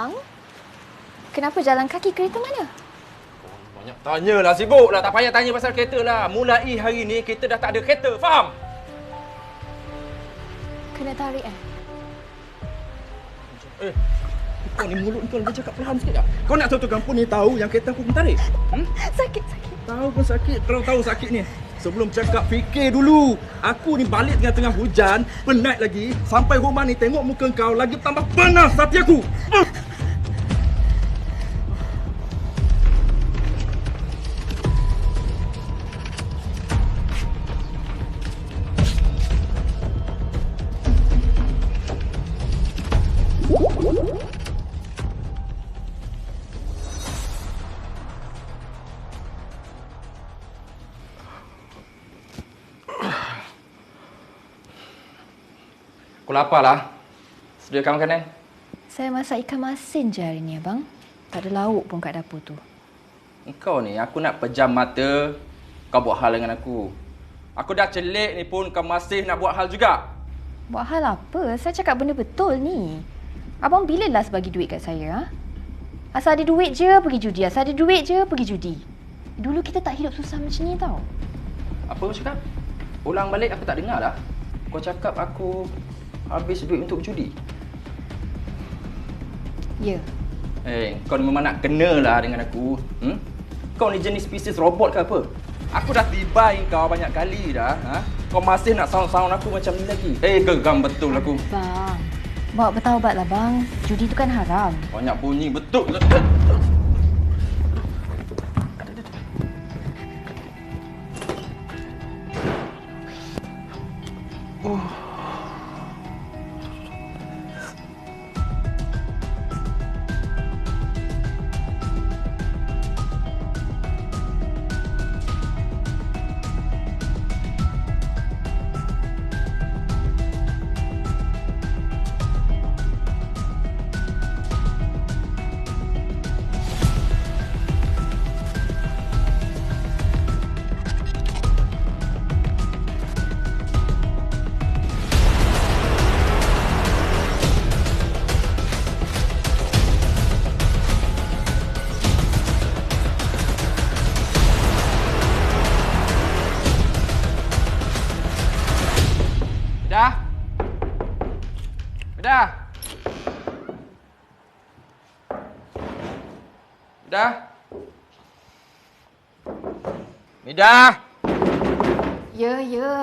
Abang, kenapa jalan kaki kereta mana? Banyak tanya lah sibuk lah. Tak payah tanya pasal kereta lah. Mulai hari ni kita dah tak ada kereta. Faham? Kena tarik eh? Eh, kau ni mulut kau boleh cakap perlahan sikit tak? Kau nak satu kampung ni tahu yang kereta aku tarik? Hmm? Sakit, sakit. Tahu pun sakit. Kalau tahu sakit ni. Sebelum cakap fikir dulu. Aku ni balik tengah-tengah hujan, penat lagi. Sampai rumah ni tengok muka kau lagi tambah panas hati aku. Ah! Lapar lah. Sediakan makanan. Saya masak ikan masin je hari ni, Abang. Tak ada lauk pun kat dapur tu. Kau ni, aku nak pejam mata. Kau buat hal dengan aku. Aku dah celik ni pun kau masih nak buat hal juga. Buat hal apa? Saya cakap benda betul ni. Abang bila last bagi duit kat saya, ha? Asal ada duit je, pergi judi. Asal ada duit je, pergi judi. Dulu kita tak hidup susah macam ni tau. Apa kau cakap? Ulang balik aku tak dengar dah. Kau cakap aku habis duit untuk judi. Ya. Eh, kau ni memang nak kena lah dengan aku. Hmm? Kau ni jenis spesies robot ke apa? Aku dah tibai kau banyak kali dah. Ha? Kau masih nak sound-sound aku macam ni lagi. Eh, gegam betul aku. Bang, bawa bertaubat lah bang. Judi tu kan haram. Banyak bunyi betul. Dah. Dah. Dah. Midah. Ya, ya.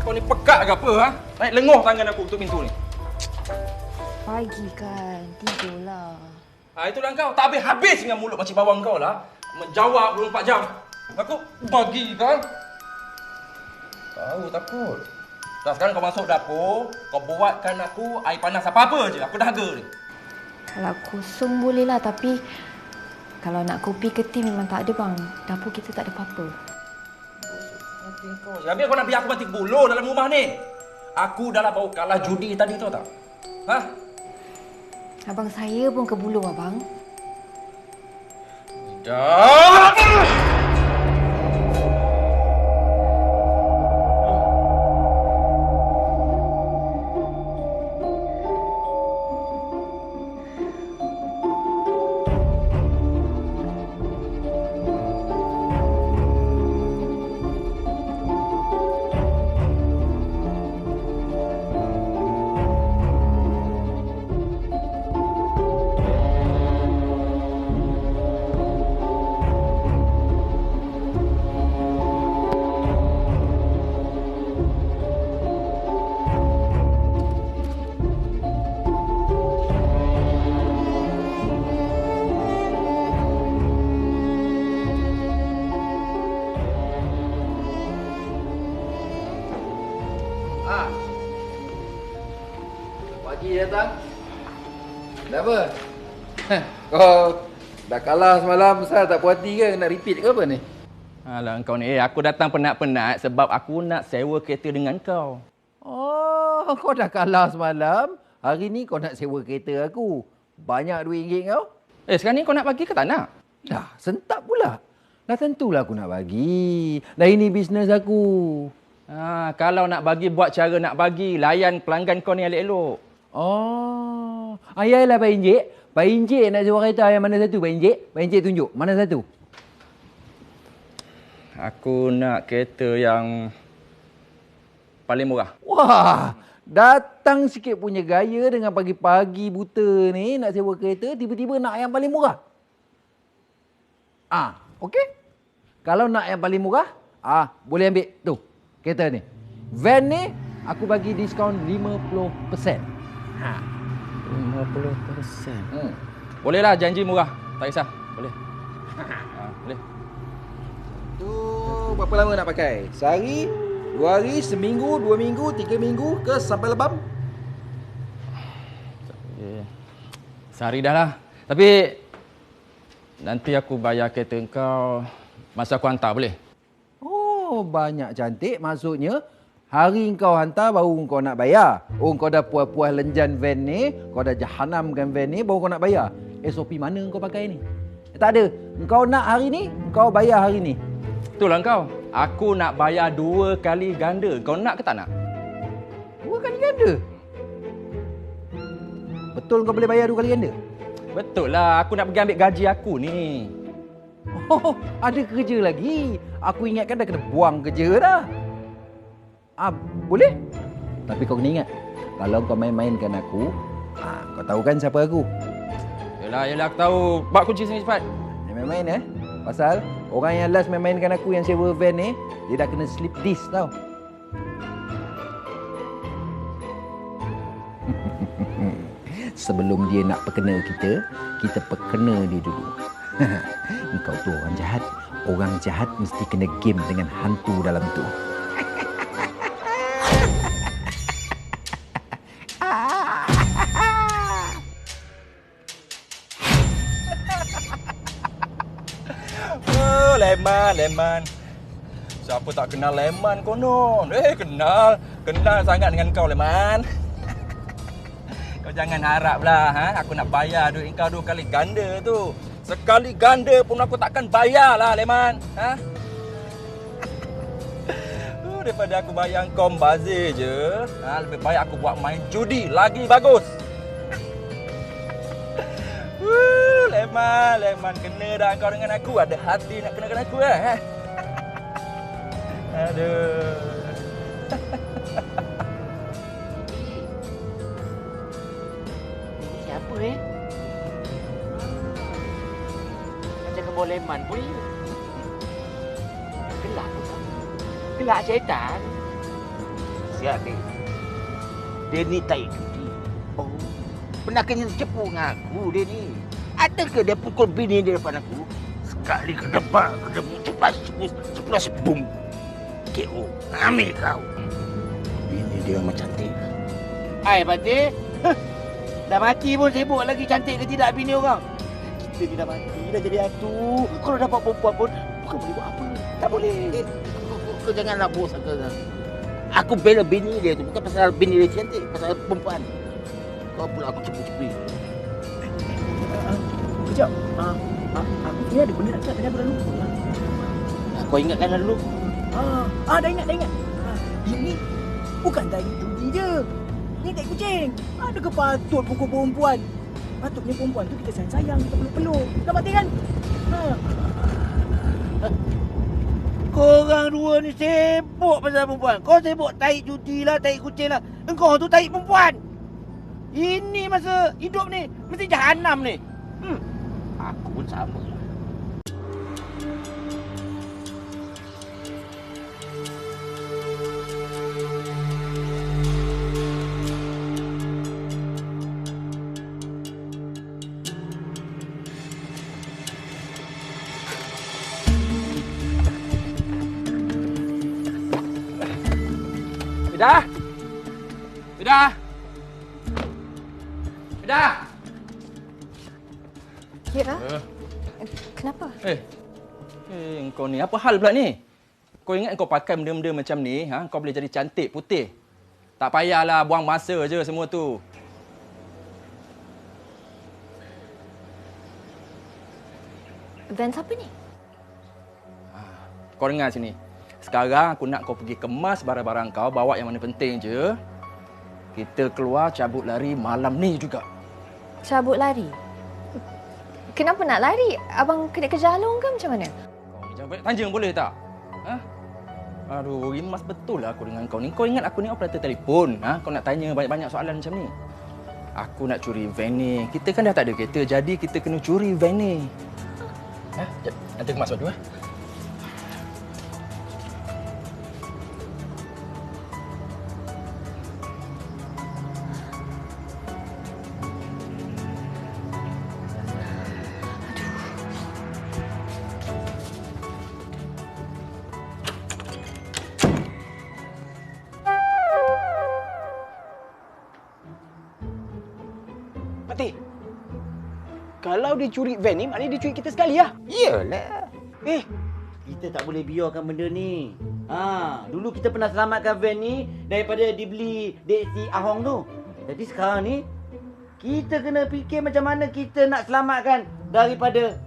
Kau ni pekat ke apa ha? Naik lenguh tangan aku tutup pintu ni. Pagi kan. Tidurlah. Ha itulah kau. Tak habis-habis dengan mulut macam bawang kau lah. Menjawab 24 jam. Aku bagi kan. Tahu takut. Dah sekarang kau masuk dapur, kau buatkan aku air panas apa-apa je. Aku dahaga ni. Kalau kosong boleh lah tapi kalau nak kopi ke teh memang tak ada bang. Dapur kita tak ada apa-apa. Mati kau. Habis kau nak biar aku mati buluh dalam rumah ni. Aku dah lah bawa kalah judi tadi tahu tak? Ha? Abang saya pun ke buluh abang. Dah. Dah kalah semalam pasal tak puas hati ke? Nak repeat ke apa ni? Alah kau ni, eh, aku datang penat-penat sebab aku nak sewa kereta dengan kau. Oh, kau dah kalah semalam. Hari ni kau nak sewa kereta aku. Banyak duit ringgit kau? Eh, sekarang ni kau nak bagi ke tak nak? Dah, sentak pula. Dah tentulah aku nak bagi. Dah ini bisnes aku. Ha, kalau nak bagi buat cara nak bagi, layan pelanggan kau ni elok-elok. Oh. Ayalah Pak Encik. Pak Encik nak sewa kereta yang mana satu Pak Encik? Pak Encik tunjuk. Mana satu? Aku nak kereta yang paling murah. Wah. Datang sikit punya gaya dengan pagi-pagi buta ni nak sewa kereta, tiba-tiba nak yang paling murah. Ah, okey. Kalau nak yang paling murah, ah, boleh ambil tu kereta ni. Van ni aku bagi diskaun 50%. Ha. 50%. Hmm. Boleh lah janji murah. Tak kisah. Boleh. ha, boleh. Tu berapa lama nak pakai? Sehari, dua hari, seminggu, dua minggu, tiga minggu ke sampai lebam? Eh, Sehari dah lah. Tapi nanti aku bayar kereta kau masa aku hantar boleh? Oh, banyak cantik. Maksudnya, hari kau hantar baru kau nak bayar. Oh, kau dah puas-puas lenjan van ni, kau dah jahanamkan van ni, baru kau nak bayar. SOP mana kau pakai ni? Eh, tak ada. Kau nak hari ni, kau bayar hari ni. Itulah kau. Aku nak bayar dua kali ganda. Kau nak ke tak nak? Dua kali ganda. Betul kau boleh bayar dua kali ganda? Betul lah. Aku nak pergi ambil gaji aku ni. Oh, ada kerja lagi. Aku ingatkan dah kena buang kerja dah. Ah, boleh? Tapi kau kena ingat, kalau kau main-mainkan aku, ah, kau tahu kan siapa aku? Yelah, yelah aku tahu. Bawa kunci sini cepat. Jangan main-main eh. Pasal orang yang last main-mainkan aku yang sewa van ni, dia dah kena slip disc tau. Sebelum dia nak perkena kita, kita perkena dia dulu. Engkau tu orang jahat. Orang jahat mesti kena game dengan hantu dalam tu. Leman, Leman. Siapa tak kenal Leman konon? Eh, kenal. Kenal sangat dengan kau, Leman. kau jangan harap lah, ha? Aku nak bayar duit kau dua kali ganda tu. Sekali ganda pun aku takkan bayar lah, Leman. Ha? Oh, daripada aku bayar kau bazir je, ha? lebih baik aku buat main judi lagi bagus. Wuh, Leman, Leman kena dah kau dengan aku. Ada hati nak kenakan aku eh. eh? Aduh. Siapa eh? Macam kebol leman pun ya. Gelak pun. Gelak syaitan. Siap ni. Dia ni tak judi. Oh. Pernah kena cepu dengan aku dia ni. Adakah dia pukul bini dia depan aku? Sekali ke depan, ke depan, cepat, cepat, cepat, boom. KO. Ambil kau. Bini dia memang cantik. Hai, Fatih. Dah mati pun sibuk lagi cantik ke tidak bini orang. Kita ni dah mati, dah jadi hantu. Kalau dapat perempuan pun, bukan boleh buat apa. Tak boleh. Eh, kau janganlah bos aku. Aku bela bini dia tu. Bukan pasal bini dia cantik. Pasal perempuan. Kau pula aku cepu-cepu. Kejap. Ah, ah, aku ni ada benda nak cakap tapi aku dah lupa. Kau ingatkan dulu. Ah, ah dah ingat, dah ingat. Ah, ini bukan tai judi je. Ni tai kucing. Ada ke patut pukul perempuan? Patutnya perempuan tu kita sayang-sayang, kita peluk-peluk. Kau mati kan? Ha. Korang dua ni sibuk pasal perempuan. Kau sibuk taik judi lah, taik kucing lah. Engkau tu taik perempuan. Ini masa hidup ni mesti jahanam ni. Hmm. Pun sama. Fidah! Kau ni apa hal pula ni? Kau ingat kau pakai benda-benda macam ni, ha? kau boleh jadi cantik, putih. Tak payahlah buang masa je semua tu. Van siapa ni? Kau dengar sini. Sekarang aku nak kau pergi kemas barang-barang kau, bawa yang mana penting je. Kita keluar cabut lari malam ni juga. Cabut lari. Kenapa nak lari? Abang kena kejar Along ke macam mana? Banyak tanya boleh tak? Ha? Aduh, rimas betul lah aku dengan kau ni. Kau ingat aku ni operator telefon. Ha? Kau nak tanya banyak-banyak soalan macam ni. Aku nak curi van ni. Kita kan dah tak ada kereta, jadi kita kena curi van ni. Ha? Nanti aku masuk dulu. Ha? Kalau dia curi van ni, maknanya dia curi kita sekali lah. Iyalah. Eh, Kita tak boleh biarkan benda ni. Ha, dulu kita pernah selamatkan van ni daripada dibeli dek si Ahong tu. Jadi sekarang ni kita kena fikir macam mana kita nak selamatkan daripada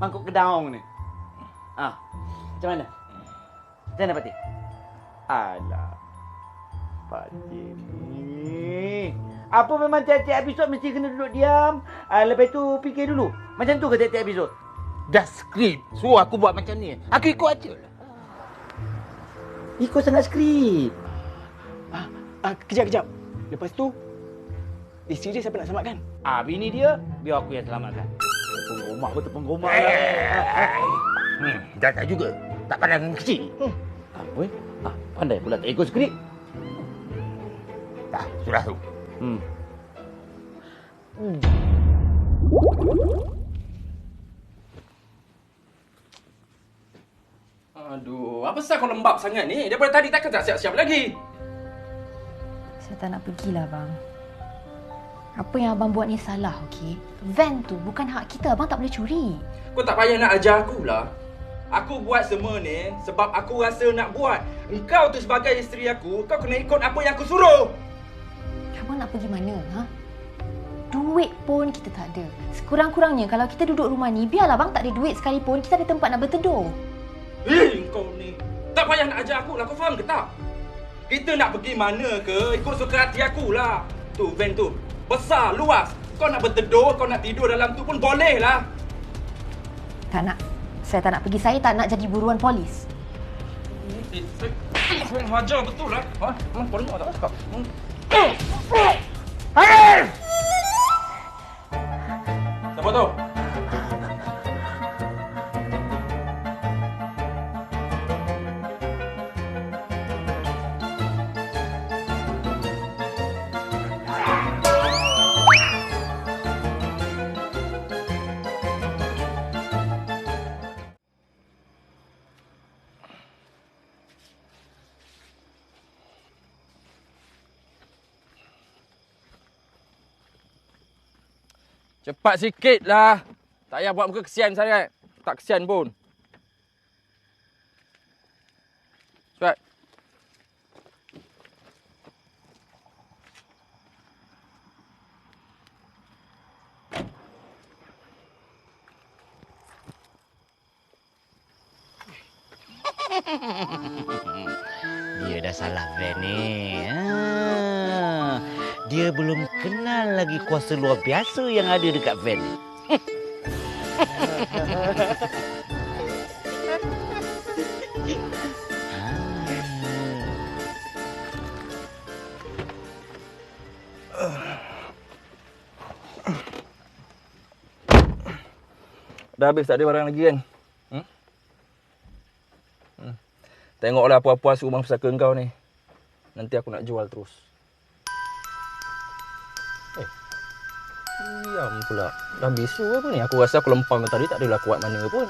mangkuk kedahong ni. Ha, macam mana? Macam mana Patih? Alah. Patih ni. Apa memang tiap-tiap episod mesti kena duduk diam. Ah, lepas tu fikir dulu. Macam tu ke tiap-tiap episod? Dah skrip. Suruh aku buat macam ni. Aku ikut aja lah. Ikut sangat skrip. ah, ah, kejap, kejap. Lepas tu, isteri dia siapa nak selamatkan? Ah, bini dia, biar aku yang selamatkan. Tepung rumah pun tepung rumah lah. Hmm, jaga juga. Tak pandang dengan kecil. Hmm. Apa eh? Ah, pandai pula tak ikut skrip. Tak, sudah tu. Hmm. Aduh, apa pasal kau lembab sangat ni? Daripada tadi takkan tak siap-siap lagi? Saya tak nak pergilah bang. Apa yang abang buat ni salah, okey? Van tu bukan hak kita, abang tak boleh curi. Kau tak payah nak ajar aku lah. Aku buat semua ni sebab aku rasa nak buat. Engkau tu sebagai isteri aku, kau kena ikut apa yang aku suruh. Abang nak pergi mana, ha? Duit pun kita tak ada. Sekurang-kurangnya kalau kita duduk rumah ni, biarlah bang tak ada duit sekalipun, kita ada tempat nak berteduh. Eh, kau ni. Tak payah nak ajar aku lah, kau faham ke tak? Kita nak pergi mana ke, ikut suka hati aku lah. Tu, van tu. Besar, luas. Kau nak berteduh, kau nak tidur dalam tu pun boleh lah. Tak nak. Saya tak nak pergi. Saya tak nak jadi buruan polis. Eh, saya hajar betul lah. Ha? Hmm, kau dengar tak cakap? Siapa tu? Cepat sikit lah. Tak payah buat muka kesian sangat. Tak kesian pun. Cepat. Dia dah salah van ni. Ah, dia belum kenal lagi kuasa luar biasa yang ada dekat van ni. Dah habis tak ada barang lagi kan? Hmm? Hmm. Tengoklah puas-puas rumah pusaka kau ni. Nanti aku nak jual terus. Diam pula. Dah bisu apa ni? Aku rasa aku lempang tadi tak adalah kuat mana pun.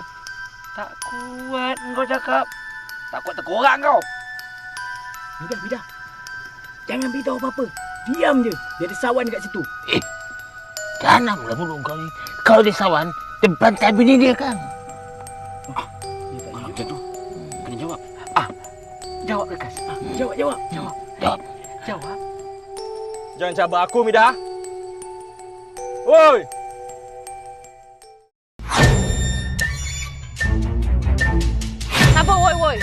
Tak kuat kau cakap. Tak kuat terkorak kau. Bidah, bidah. Jangan beritahu apa-apa. Diam je. Dia ada sawan dekat situ. Tanamlah mulut kau ni. Kau dia sawan, dia bantai bini dia kan? Dia tak Kalau macam tu, kena jawab. Ah, jawab Lekas. Ah, Jawab, jawab. jawab. Jawab. Jawab. Jangan cabar aku, Mida. Woi! Apa woi woi?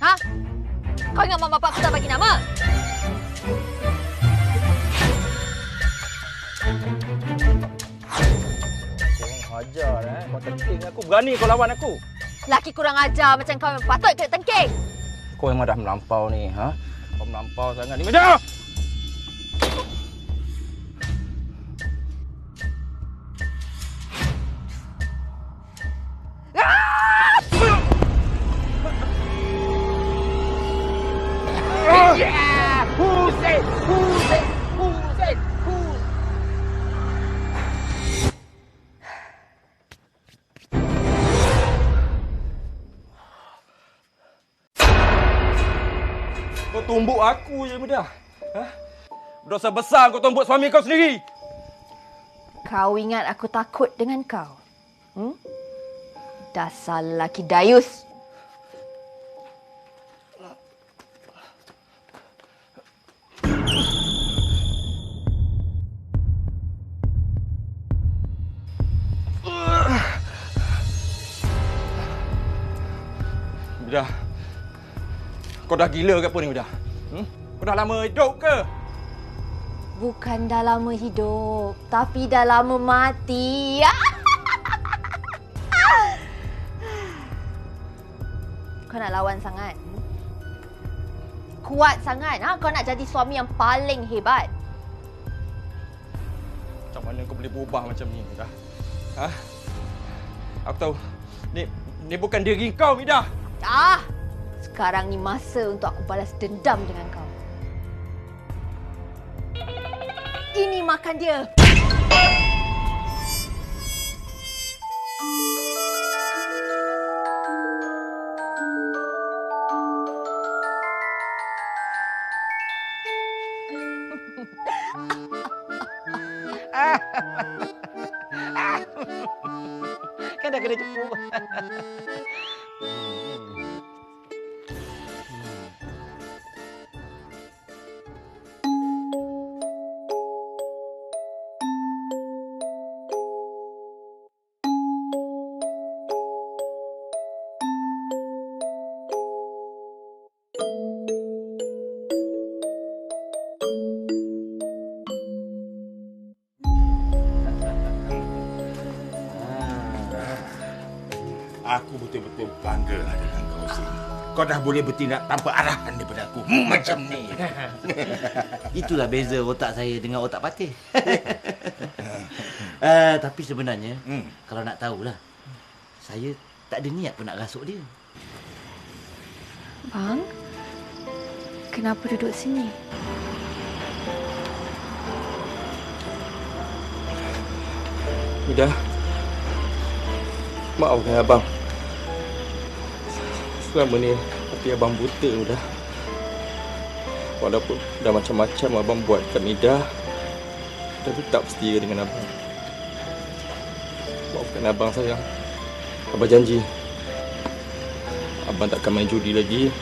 Ha? Kau ingat mak bapak aku tak bagi nama? Kau hajar eh. Kau tengking aku. Berani kau lawan aku. Laki kurang ajar macam kau patut kena tengking. Kau memang dah melampau ni. Ha? Kau melampau sangat ni. Meja! Medah. Ha? Dosa besar kau tumbuk suami kau sendiri. Kau ingat aku takut dengan kau? Hmm? Dasar lelaki dayus. Medah. Kau dah gila ke apa ni, Medah? Hmm? Kau dah lama hidup ke? Bukan dah lama hidup, tapi dah lama mati. Kau nak lawan sangat? Kuat sangat. Ha? Kau nak jadi suami yang paling hebat. Macam mana kau boleh berubah macam ni, Midah? Ha? Aku tahu. Ni ni bukan diri kau, Midah. Ah, sekarang ni masa untuk aku balas dendam dengan kau. Ini makan dia. Betul-betul bangga lah dengan kau sini. Kau dah boleh bertindak tanpa arahan daripada aku. Hmm, macam ni. Itulah beza otak saya dengan otak patih. uh, tapi sebenarnya, Hmm. kalau nak tahulah, saya tak ada niat pun nak rasuk dia. Bang, kenapa duduk sini? Midah. Maafkan abang. Selama ni hati abang buta, Midah. Walaupun dah macam-macam abang buat kat Midah, tapi tak setia dengan abang. Maafkan abang sayang. Abang janji. Abang takkan main judi lagi.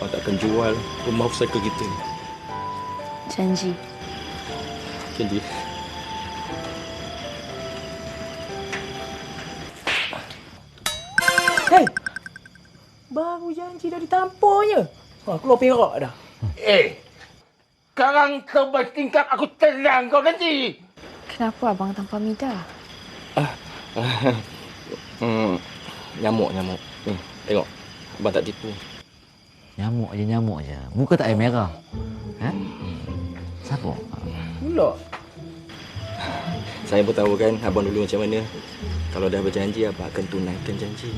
Abang takkan jual rumah usaha kita. Janji. Janji. Ha, keluar perak dah. Eh, sekarang kau bertingkap aku tenang kau nanti. Kenapa abang tanpa Mida? Hmm, nyamuk, nyamuk. Ni, tengok. Abang tak tipu. Nyamuk je, nyamuk je. Muka tak air merah. Ha? Siapa? Pula. Saya pun tahu kan abang dulu macam mana. Kalau dah berjanji, abang akan tunaikan janji.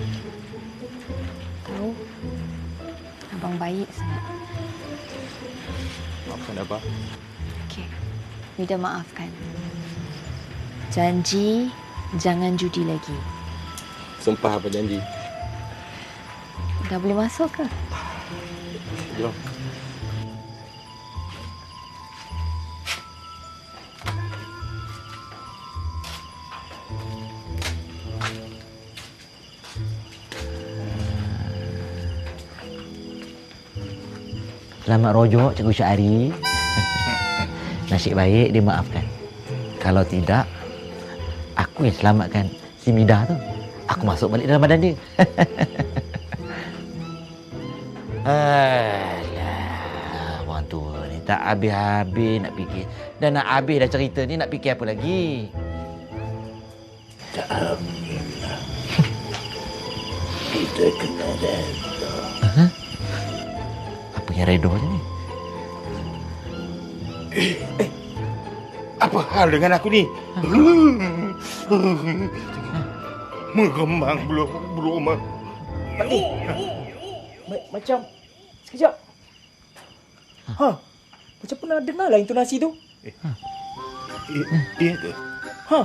Abang baik sangat. Maafkan abang. Okey. Mida maafkan. Janji jangan judi lagi. Sumpah abang janji. Dah boleh masuk ke? Jom. Selamat rojok Cikgu Syari. Nasib baik dia maafkan. Kalau tidak, aku yang selamatkan si Mida tu. Aku masuk balik dalam badan dia. Alah, orang tua ni tak habis-habis nak fikir. Dah nak habis dah cerita ni nak fikir apa lagi? Kita kena dah. Apa yang redo je ni? Apa hal dengan aku ni? Meremang belum belum. Macam sekejap. Ha. Macam pernah dengar lah intonasi tu. Eh, iya ke? Ha.